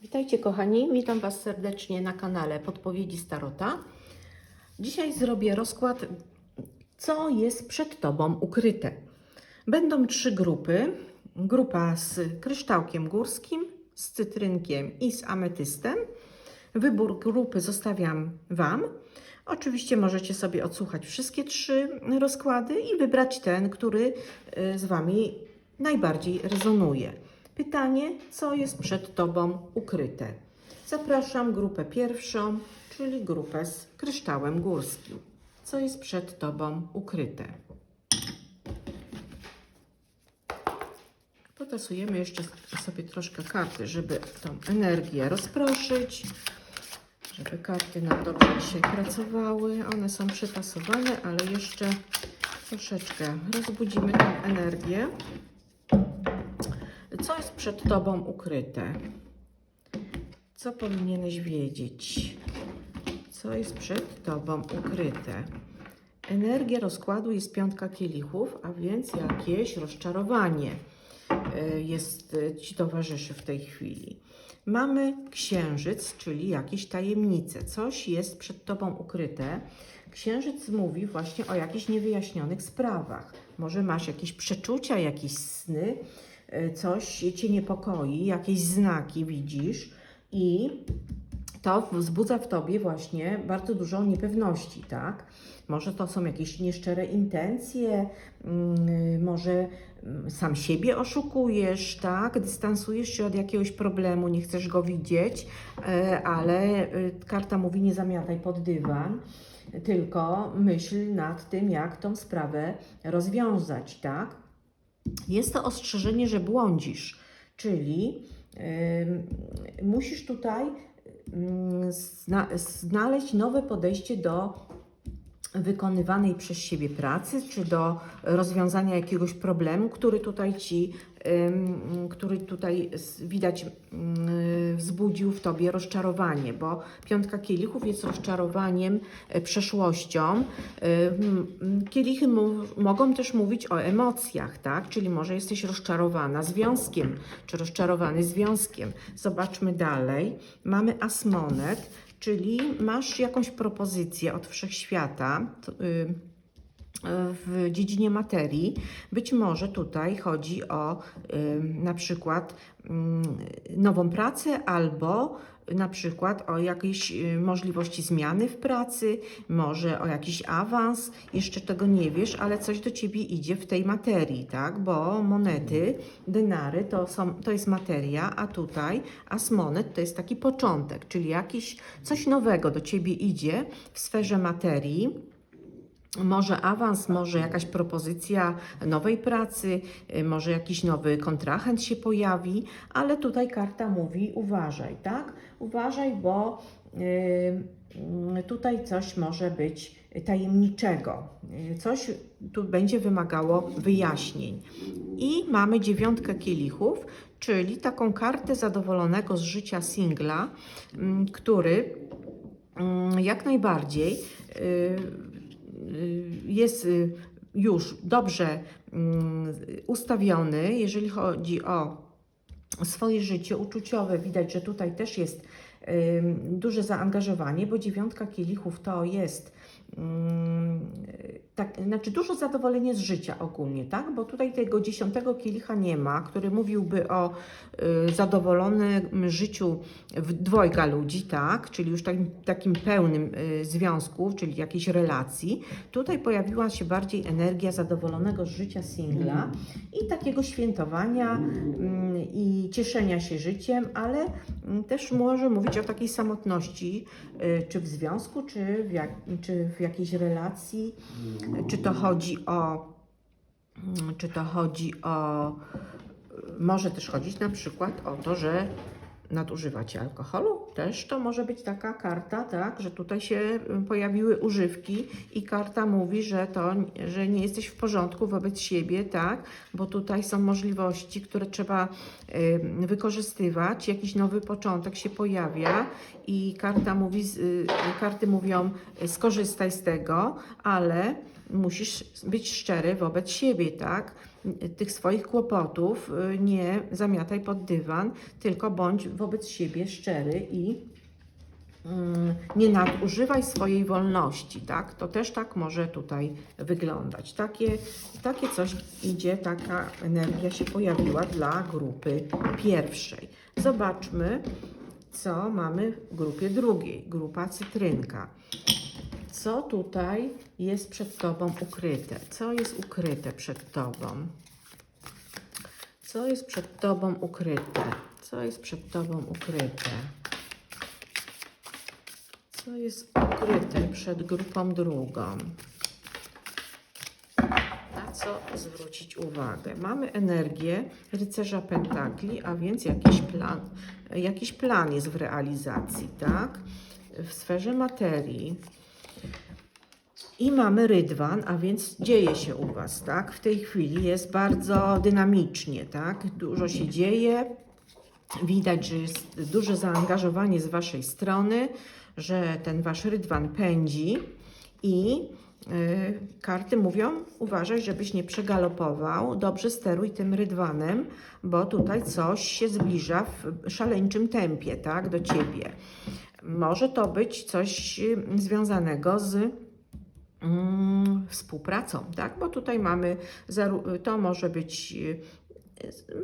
Witajcie kochani, witam Was serdecznie na kanale Podpowiedzi Starota. Dzisiaj zrobię rozkład, co jest przed Tobą ukryte. Będą trzy grupy. Grupa z kryształkiem górskim, z cytrynkiem i z ametystem. Wybór grupy zostawiam Wam. Oczywiście możecie sobie odsłuchać wszystkie trzy rozkłady i wybrać ten, który y, z Wami najbardziej rezonuje. Pytanie, co jest przed Tobą ukryte? Zapraszam grupę pierwszą, czyli grupę z kryształem górskim. Co jest przed Tobą ukryte? Potasujemy jeszcze sobie troszkę karty, żeby tą energię rozproszyć, żeby karty nam dobrze dzisiaj pracowały. One są przetasowane, ale jeszcze troszeczkę rozbudzimy tą energię. Co jest przed Tobą ukryte? Co powinieneś wiedzieć? Co jest przed Tobą ukryte? Energia rozkładu jest piątka kielichów, a więc jakieś rozczarowanie y, jest y, Ci towarzyszy w tej chwili. Mamy księżyc, czyli jakieś tajemnice. Coś jest przed Tobą ukryte. Księżyc mówi właśnie o jakichś niewyjaśnionych sprawach. Może masz jakieś przeczucia, jakieś sny, coś Cię niepokoi, jakieś znaki widzisz i to wzbudza w tobie właśnie bardzo dużo niepewności, tak? Może to są jakieś nieszczere intencje, mm, może mm, sam siebie oszukujesz, tak? Dystansujesz się od jakiegoś problemu, nie chcesz go widzieć, e, ale y, karta mówi nie zamiataj pod dywan, tylko myśl nad tym, jak tą sprawę rozwiązać, tak? Jest to ostrzeżenie, że błądzisz, czyli musisz tutaj zna, znaleźć nowe podejście do wykonywanej przez siebie pracy, czy do rozwiązania jakiegoś problemu, który tutaj ci, który tutaj widać ym, wzbudził w tobie rozczarowanie, bo piątka kielichów jest rozczarowaniem e, przeszłością. Ym, Kielichy mogą też mówić o emocjach, tak? Czyli może jesteś rozczarowana związkiem, czy rozczarowany związkiem. Zobaczmy dalej. Mamy asmonet, czyli masz jakąś propozycję od wszechświata. y, w dziedzinie materii. Być może tutaj chodzi o y, na przykład mm, nową pracę albo na przykład o jakieś y, możliwości zmiany w pracy, może o jakiś awans, jeszcze tego nie wiesz, ale coś do ciebie idzie w tej materii, tak? Bo monety, denary to, są, to jest materia, a tutaj asmonet to jest taki początek, czyli jakiś coś nowego do ciebie idzie w sferze materii może awans, może jakaś propozycja nowej pracy, y, może jakiś nowy kontrahent się pojawi, ale tutaj karta mówi uważaj, tak? Uważaj, bo y, tutaj coś może być tajemniczego, y, coś tu będzie wymagało wyjaśnień. I mamy dziewiątkę kielichów, czyli taką kartę zadowolonego z życia singla, mm, który mm, jak najbardziej jest y, już dobrze mm, ustawiony, jeżeli chodzi o swoje życie uczuciowe. Widać, że tutaj też jest duże zaangażowanie, bo dziewiątka kielichów to jest tak, znaczy dużo zadowolenia z życia ogólnie, tak? Bo tutaj tego dziesiątego kielicha nie ma, który mówiłby o y, zadowolonym życiu w dwojga ludzi, tak? Czyli już takim, takim pełnym y, związku, czyli jakiejś relacji. Tutaj pojawiła się bardziej energia zadowolonego z życia singla i takiego świętowania i cieszenia się życiem, ale też może mówić o takiej samotności, y, czy w związku, czy w, jak, czy w jakiejś relacji, czy to chodzi o, mm, czy to chodzi o, może też chodzić na przykład o to, że nadużywacie alkoholu, też to może być taka karta, tak, że tutaj się y, pojawiły używki i karta mówi, że to, że nie jesteś w porządku wobec siebie, tak, bo tutaj są możliwości, które trzeba y, wykorzystywać, jakiś nowy początek się pojawia i karta mówi, y, karty mówią y, skorzystaj z tego, ale musisz być szczery wobec siebie, tak? Tych swoich kłopotów y, nie zamiataj pod dywan, tylko bądź wobec siebie szczery i mm, nie nadużywaj swojej wolności, tak? To też tak może tutaj wyglądać. Takie, takie coś idzie, taka energia się pojawiła dla grupy pierwszej. Zobaczmy, co mamy w grupie drugiej. Grupa cytrynka. Co tutaj jest przed Tobą ukryte? Co jest ukryte przed Tobą? Co jest przed Tobą ukryte? Co jest przed Tobą ukryte? Co jest ukryte przed grupą drugą? Na co zwrócić uwagę? Mamy energię rycerza pentakli, a więc jakiś plan, jakiś plan jest w realizacji, tak? W sferze materii. I mamy rydwan, a więc dzieje się u Was, tak? W tej chwili jest bardzo dynamicznie, tak? Dużo się dzieje. Widać, że jest duże zaangażowanie z Waszej strony, że ten Wasz rydwan pędzi i y, karty mówią, uważaj, żebyś nie przegalopował, dobrze steruj tym rydwanem, bo tutaj coś się zbliża w szaleńczym tempie, tak? Do Ciebie. Może to być coś y, związanego z mm, współpracą, tak? Bo tutaj mamy, zaru- to może być, y,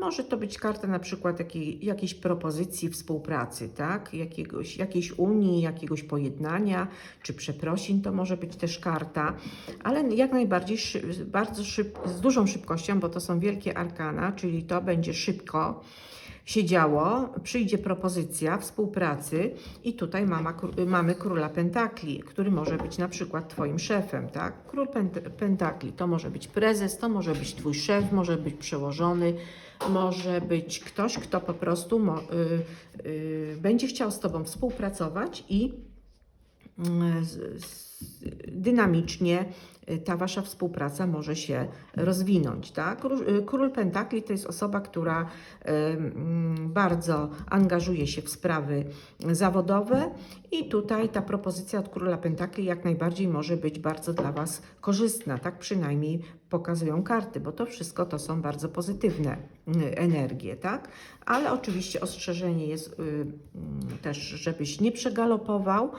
może to być karta na przykład takiej, jakiejś propozycji współpracy, tak? Jakiegoś, jakiejś unii, jakiegoś pojednania, czy przeprosin to może być też karta, ale jak najbardziej bardzo szyb, z dużą szybkością, bo to są wielkie arkana, czyli to będzie szybko się działo, przyjdzie propozycja współpracy i tutaj mama, mamy króla pentakli, który może być na przykład twoim szefem, tak? Król pent- pentakli to może być prezes, to może być twój szef, może być przełożony, może być ktoś, kto po prostu mo- y, y, będzie chciał z tobą współpracować i z- z- dynamicznie y, ta wasza współpraca może się rozwinąć. Tak? Król, y, Król Pentakli to jest osoba, która y, mm, bardzo angażuje się w sprawy zawodowe i tutaj ta propozycja od Króla Pentakli jak najbardziej może być bardzo dla Was korzystna, tak przynajmniej pokazują karty, bo to wszystko to są bardzo pozytywne y, energie, tak? Ale oczywiście ostrzeżenie jest y, mm, też, żebyś nie przegalopował,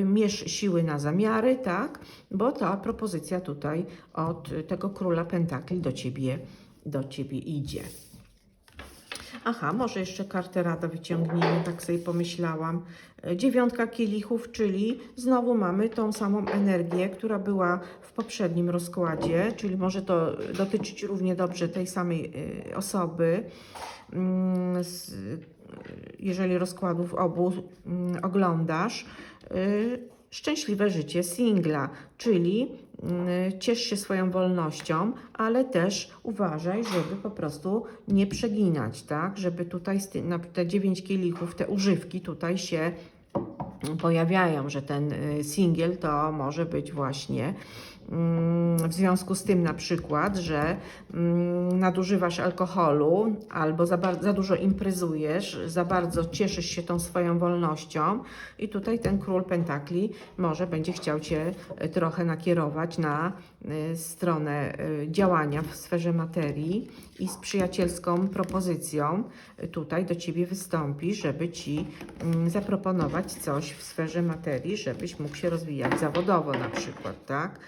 y, mierz siły na zamiary, tak? Bo ta propozycja tutaj od tego Króla Pentakli do Ciebie, do ciebie idzie. Aha, może jeszcze kartę rada wyciągniemy, tak sobie pomyślałam. E, Dziewiątka kielichów, czyli znowu mamy tą samą energię, która była w poprzednim rozkładzie, czyli może to dotyczyć równie dobrze tej samej e, osoby. Mm, Jeżeli rozkładów obu mm, oglądasz. Y, Szczęśliwe życie singla, czyli ciesz się swoją wolnością, ale też uważaj, żeby po prostu nie przeginać, tak? Żeby tutaj na te dziewięć kielichów, te używki tutaj się pojawiają, że ten y, singiel to może być właśnie mm, w związku z tym na przykład, że mm, nadużywasz alkoholu albo za, za dużo imprezujesz, za bardzo cieszysz się tą swoją wolnością i tutaj ten król pentakli może będzie chciał Cię y, trochę nakierować na y, stronę y, działania w sferze materii i z przyjacielską propozycją tutaj do Ciebie wystąpi, żeby Ci mm, zaproponować coś w sferze materii, żebyś mógł się rozwijać zawodowo na przykład, tak?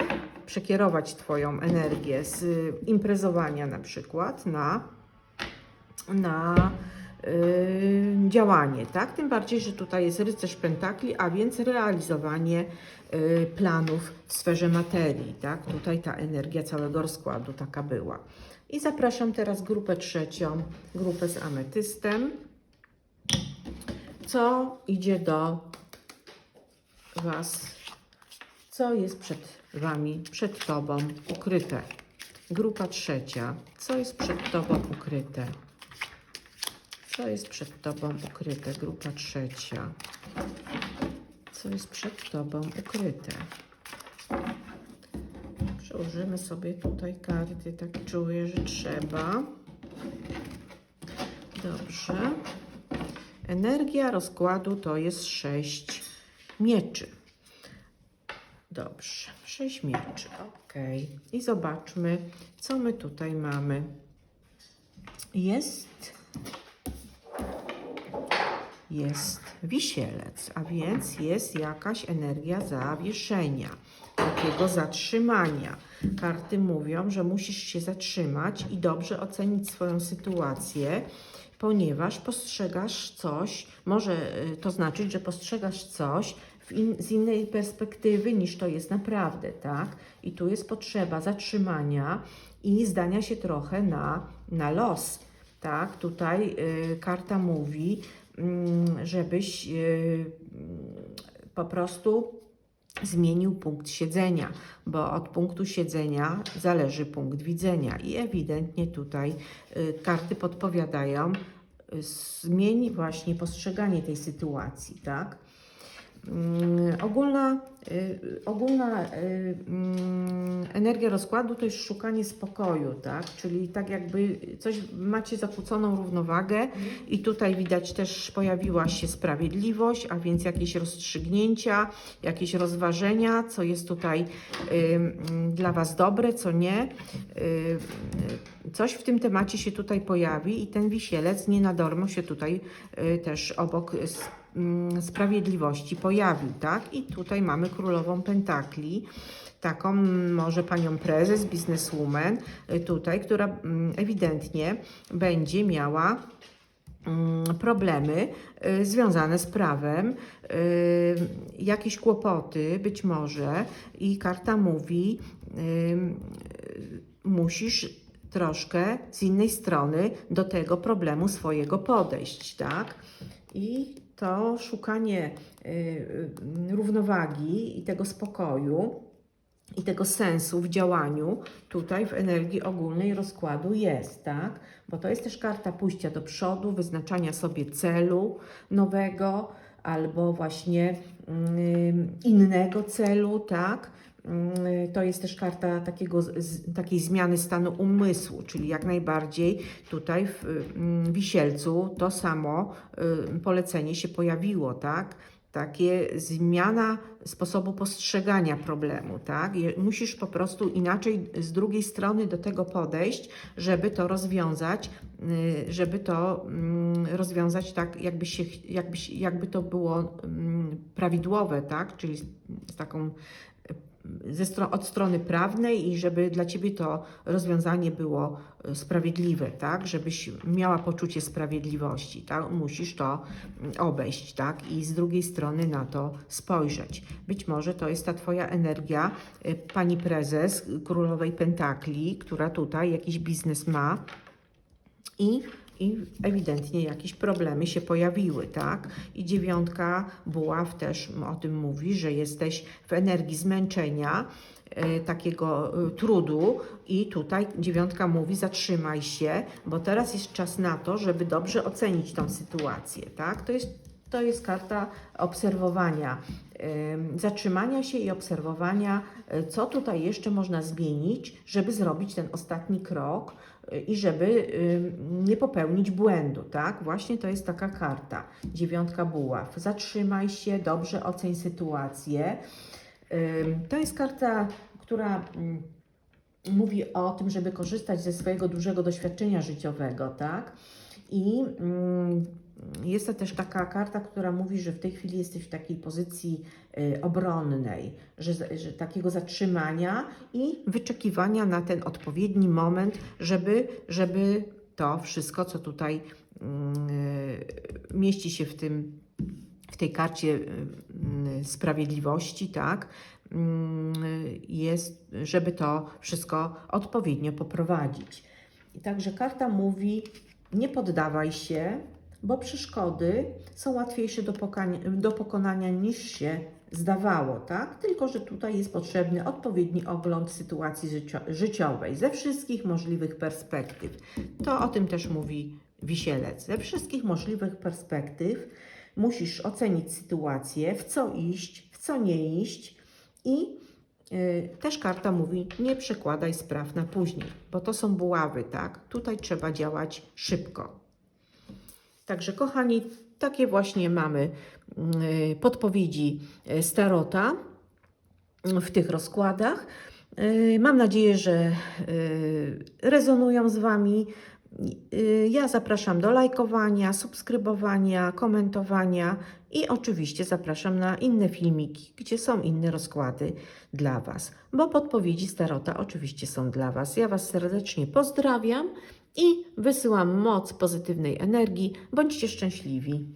Przekierować Twoją energię z y, imprezowania na przykład na, na y, działanie, tak? Tym bardziej, że tutaj jest rycerz pentakli, a więc realizowanie y, planów w sferze materii, tak? Tutaj ta energia całego rozkładu taka była. I zapraszam teraz grupę trzecią, grupę z ametystem. Co idzie do Was? Co jest przed Wami, przed Tobą ukryte? Grupa trzecia. Co jest przed Tobą ukryte? Co jest przed Tobą ukryte? Grupa trzecia. Co jest przed Tobą ukryte? Przełożymy sobie tutaj karty. Tak czuję, że trzeba. Dobrze. Energia rozkładu to jest sześć mieczy. Dobrze, sześć mieczy. Ok. I zobaczmy, co my tutaj mamy. Jest. Jest wisielec, a więc jest jakaś energia zawieszenia, takiego zatrzymania. Karty mówią, że musisz się zatrzymać i dobrze ocenić swoją sytuację, ponieważ postrzegasz coś, może y, to znaczyć, że postrzegasz coś in, z innej perspektywy niż to jest naprawdę, tak? I tu jest potrzeba zatrzymania i zdania się trochę na, na los, tak? Tutaj y, karta mówi, mm, żebyś y, po prostu zmienił punkt siedzenia, bo od punktu siedzenia zależy punkt widzenia i ewidentnie tutaj y, karty podpowiadają, y, zmień właśnie postrzeganie tej sytuacji, tak? Mm, Ogólna, y, ogólna y, mm, energia rozkładu to jest szukanie spokoju, tak? Czyli tak jakby coś macie zakłóconą równowagę i tutaj widać też pojawiła się sprawiedliwość, a więc jakieś rozstrzygnięcia, jakieś rozważenia, co jest tutaj y, mm, dla Was dobre, co nie. Coś w tym temacie się tutaj pojawi i ten wisielec nie na darmo się tutaj też obok sprawiedliwości pojawił, tak? I tutaj mamy królową pentakli, taką mm, może panią prezes, bizneswoman y, tutaj, która mm, ewidentnie będzie miała mm, problemy y, związane z prawem, y, jakieś kłopoty być może i karta mówi, musisz troszkę z innej strony do tego problemu swojego podejść, tak? I to szukanie y, y, równowagi i tego spokoju i tego sensu w działaniu tutaj w energii ogólnej rozkładu jest, tak? Bo to jest też karta pójścia do przodu, wyznaczania sobie celu nowego albo właśnie ym, innego celu, tak? Ym, To jest też karta takiego, takiej zmiany stanu umysłu, czyli jak najbardziej tutaj w ym, wisielcu to samo y, polecenie się pojawiło, tak? Takie zmiana sposobu postrzegania problemu, tak? Musisz po prostu inaczej z drugiej strony do tego podejść, żeby to rozwiązać, y, żeby to mm, rozwiązać tak, jakby, się, jakby, jakby to było mm, prawidłowe, tak? Czyli z, taką ze stro- od strony prawnej i żeby dla Ciebie to rozwiązanie było y, sprawiedliwe, tak? Żebyś miała poczucie sprawiedliwości, tak? Musisz to mm, obejść, tak? I z drugiej strony na to spojrzeć. Być może to jest ta Twoja energia, y, Pani Prezes Królowej Pentakli, która tutaj jakiś biznes ma i, i ewidentnie jakieś problemy się pojawiły, tak? I dziewiątka buław też o tym mówi, że jesteś w energii zmęczenia, e, takiego e, trudu i tutaj dziewiątka mówi zatrzymaj się, bo teraz jest czas na to, żeby dobrze ocenić tą sytuację, tak? To jest to jest karta obserwowania, zatrzymania się i obserwowania, e, co tutaj jeszcze można zmienić, żeby zrobić ten ostatni krok e, i żeby nie popełnić błędu, tak? Właśnie to jest taka karta. Dziewiątka buław. Zatrzymaj się, dobrze oceń sytuację. To jest karta, która mm, mówi o tym, żeby korzystać ze swojego dużego doświadczenia życiowego, tak? I mm, jest to też taka karta, która mówi, że w tej chwili jesteś w takiej pozycji y, obronnej, że, że takiego zatrzymania i wyczekiwania na ten odpowiedni moment, żeby, żeby to wszystko, co tutaj mm, y, mieści się w tym w tej karcie y, sprawiedliwości, tak, mm, jest, żeby to wszystko odpowiednio poprowadzić. I także karta mówi: nie poddawaj się, bo przeszkody są łatwiejsze do, do pokonania niż się zdawało, tak? Tylko, że tutaj jest potrzebny odpowiedni ogląd sytuacji życio- życiowej ze wszystkich możliwych perspektyw. To o tym też mówi wisielec. Ze wszystkich możliwych perspektyw musisz ocenić sytuację, w co iść, w co nie iść i y, też karta mówi, nie przekładaj spraw na później, bo to są buławy, tak? Tutaj trzeba działać szybko. Także, kochani, takie właśnie mamy y, podpowiedzi Starota y, w tych rozkładach. Y, Mam nadzieję, że y, rezonują z Wami. Ja zapraszam do lajkowania, subskrybowania, komentowania i oczywiście zapraszam na inne filmiki, gdzie są inne rozkłady dla Was, bo podpowiedzi Starota oczywiście są dla Was. Ja Was serdecznie pozdrawiam i wysyłam moc pozytywnej energii. Bądźcie szczęśliwi.